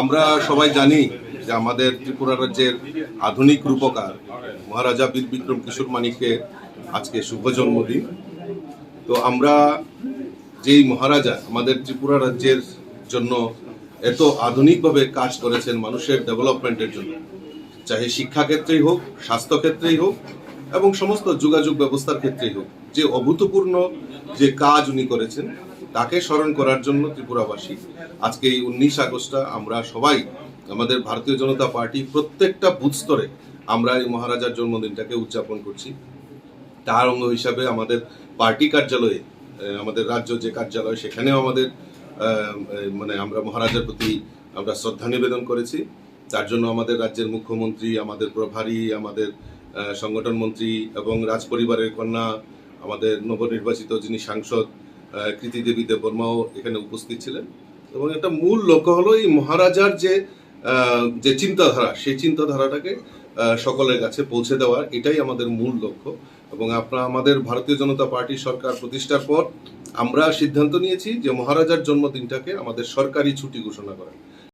আমরা সবাই জানি যে আমাদের ত্রিপুরা রাজ্যের আধুনিক রূপকার মহারাজা বীর বিক্রম কিশোর মানিকের আজকে শুভ জন্মদিন। তো আমরা যেই মহারাজা আমাদের ত্রিপুরা রাজ্যের জন্য এত আধুনিকভাবে কাজ করেছেন মানুষের ডেভেলপমেন্টের জন্য, চাহে শিক্ষা ক্ষেত্রেই হোক স্বাস্থ্য ক্ষেত্রেই হোক, এবং সমস্ত যোগাযোগ ব্যবস্থার ক্ষেত্রেই হোক, যে অভূতপূর্ণ যে কাজ উনি করেছেন তাকে স্মরণ করার জন্য ত্রিপুরাবাসী। আজকে এই উনিশ আগস্টটা আমরা সবাই, আমাদের ভারতীয় জনতা পার্টি প্রত্যেকটা বুথ স্তরে আমরা এই মহারাজার জন্মদিনটাকে উদযাপন করছি। তার অঙ্গ হিসাবে আমাদের পার্টি কার্যালয়ে আমাদের রাজ্য যে কার্যালয়, সেখানেও আমাদের মানে আমরা মহারাজার প্রতি আমরা শ্রদ্ধা নিবেদন করেছি। তার জন্য আমাদের রাজ্যের মুখ্যমন্ত্রী, আমাদের প্রভারী, আমাদের সংগঠন মন্ত্রী এবং রাজ পরিবারের কন্যা, আমাদের নবনির্বাচিত যিনি সাংসদ কৃতি দেবী দেববর্মাও এখানে উপস্থিত ছিলেন। এবং একটা মূল লক্ষ্য হলো এই মহারাজার যে যে চিন্তাধারা, সেই চিন্তাধারাটাকে সকলের কাছে পৌঁছে দেওয়া, এটাই আমাদের মূল লক্ষ্য। এবং আপনারা আমাদের ভারতীয় জনতা পার্টি সরকার প্রতিষ্ঠার পর আমরা সিদ্ধান্ত নিয়েছি যে মহারাজার জন্মদিনটাকে আমাদের সরকারি ছুটি ঘোষণা করা।